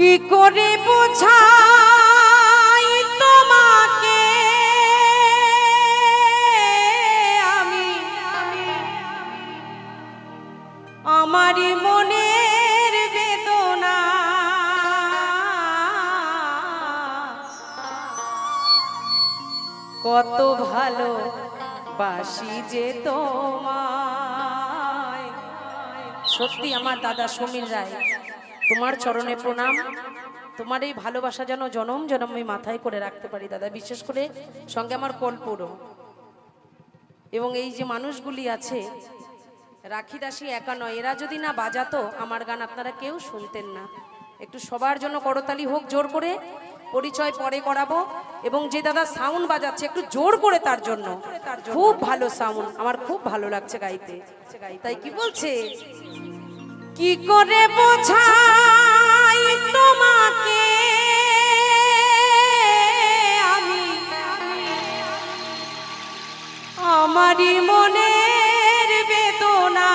কি করে বোঝাই তোমাকে? আমি, আমারই মনের বেদনা। কত ভালো বাসি যে তোমায়। সত্যি আমার দাদা সমীর রায় তোমার চরণে প্রণাম। তোমার এই ভালোবাসা যেন জনম জনম আমি মাথায় করে রাখতে পারি, দাদা। বিশেষ করে সঙ্গে আমার কলপুরো এবং এই যে মানুষগুলি আছে, রাখি দাসী একা নয়, এরা যদি না বাজাতো, আমার গান আপনারা কেউ শুনতেন না। একটু সবার জন্য করতালি হোক, জোর করে পরিচয় পরে করাবো। এবং যে দাদা সাউন্ড বাজাচ্ছে, একটু জোর করে তার জন্য। খুব ভালো সাউন্ড আমার খুব ভালো লাগছে গাইতে। তাই কি বলছে? কি করে বোঝাই তোমাকে? আমি আমারই মনের বেদনা।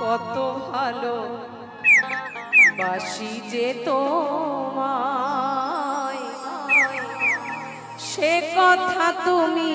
কত ভালো বাসি যে তোমায়। সে কথা তুমি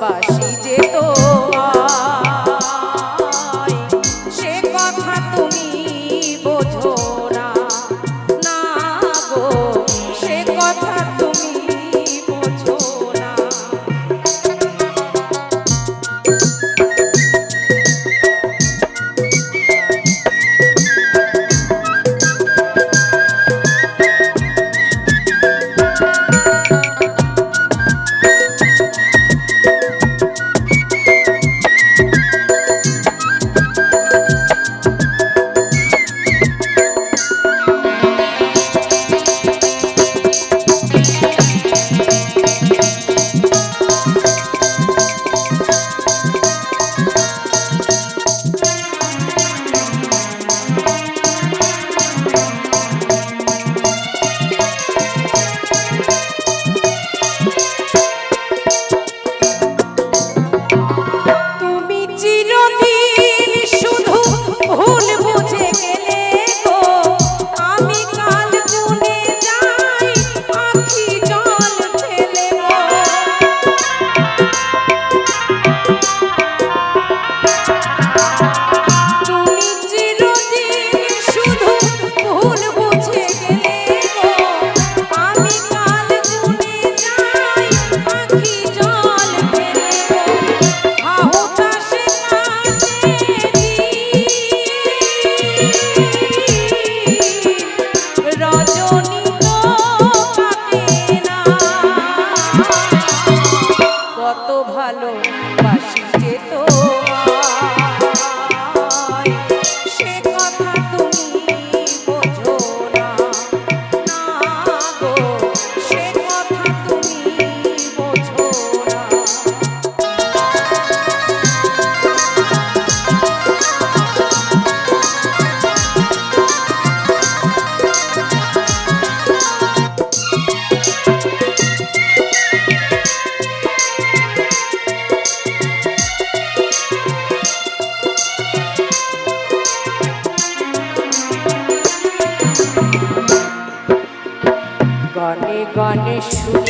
বাসি যে তোমায়। গনে